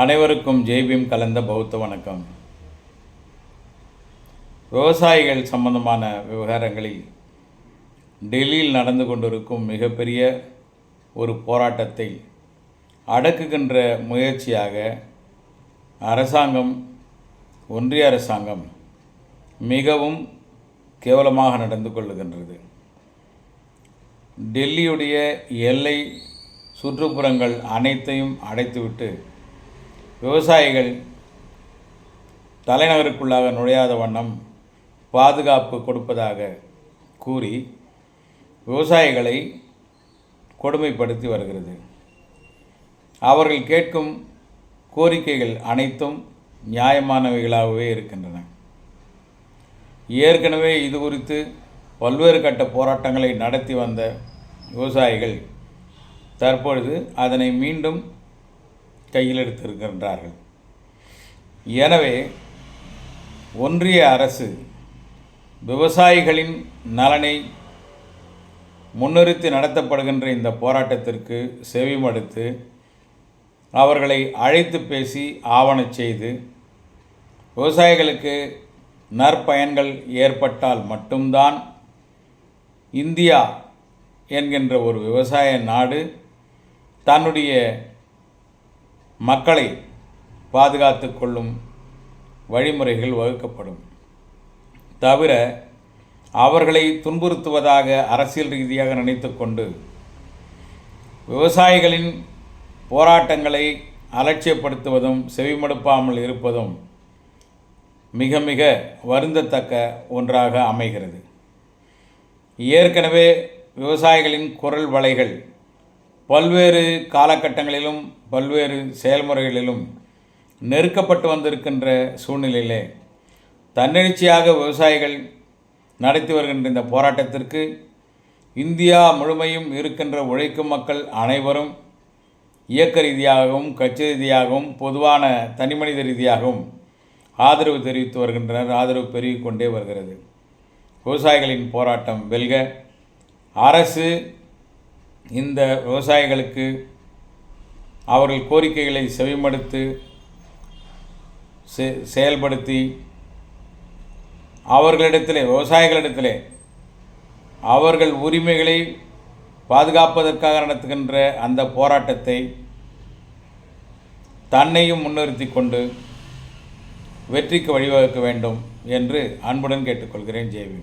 அனைவருக்கும் ஜெய்பீம் கலந்த பௌத்த வணக்கம். விவசாயிகள் சம்பந்தமான விவகாரங்களில் டெல்லியில் நடந்து கொண்டிருக்கும் மிகப்பெரிய ஒரு போராட்டத்தை அடக்குகின்ற முயற்சியாக அரசாங்கம் ஒன்றிய அரசாங்கம் மிகவும் கேவலமாக நடந்து கொள்ளுகின்றது. டெல்லியுடைய எல்லை சுற்றுப்புறங்கள் அனைத்தையும் அடைத்துவிட்டு விவசாயிகள் தலைநகருக்குள்ளாக நுழையாத வண்ணம் பாதுகாப்பு கொடுப்பதாக கூறி விவசாயிகளை கொடுமைப்படுத்தி வருகிறது. அவர்கள் கேட்கும் கோரிக்கைகள் அனைத்தும் நியாயமானவைகளாகவே இருக்கின்றன. ஏற்கனவே இது குறித்து பல்வேறு கட்ட போராட்டங்களை நடத்தி வந்த விவசாயிகள் தற்பொழுது அதனை மீண்டும் கையில் எடுத்திருக்கின்றார்கள். எனவே ஒன்றிய அரசு விவசாயிகளின் நலனை முன்னிறுத்தி நடத்தப்படுகின்ற இந்த போராட்டத்திற்கு செவிமடுத்து அவர்களை அழைத்து பேசி ஆவணச் செய்து விவசாயிகளுக்கு நற்பயன்கள் ஏற்பட்டால் மட்டும்தான் இந்தியா என்கின்ற ஒரு விவசாய நாடு தன்னுடைய மக்களை பாதுகாத்து கொள்ளும் வழிமுறைகள் வகுக்கப்படும். தவிர அவர்களை துன்புறுத்துவதாக அரசியல் ரீதியாக நினைத்து கொண்டு விவசாயிகளின் போராட்டங்களை அலட்சியப்படுத்துவதும் செவிமடுப்பாமல் இருப்பதும் மிக மிக வருந்தத்தக்க ஒன்றாக அமைகிறது. ஏற்கனவே விவசாயிகளின் குரல் வலைகள் பல்வேறு காலகட்டங்களிலும் பல்வேறு செயல்முறைகளிலும் நெருக்கப்பட்டு வந்திருக்கின்ற சூழ்நிலையிலே தன்னெழுச்சியாக விவசாயிகள் நடத்தி வருகின்ற இந்த போராட்டத்திற்கு இந்தியா முழுமையும் இருக்கின்ற உழைக்கும் மக்கள் அனைவரும் இயக்க ரீதியாகவும் கட்சி ரீதியாகவும் பொதுவான தனிமனித ரீதியாகவும் ஆதரவு தெரிவித்து வருகின்றனர். ஆதரவு பெருகிக்கொண்டே வருகிறது. விவசாயிகளின் போராட்டம் வெல்க. அரசு இந்த விவசாயிகளுக்கு அவர்கள் கோரிக்கைகளை செவிமடுத்து செ- செயல்படுத்தி அவர்களிடத்திலே விவசாயிகளிடத்திலே அவர்கள் உரிமைகளை பாதுகாப்பதற்காக நடத்துகின்ற அந்த போராட்டத்தை தன்னையும் முன்னிறுத்தி கொண்டு வெற்றிக்கு வழிவகுக்க வேண்டும் என்று அன்புடன் கேட்டுக்கொள்கிறேன். ஜேவி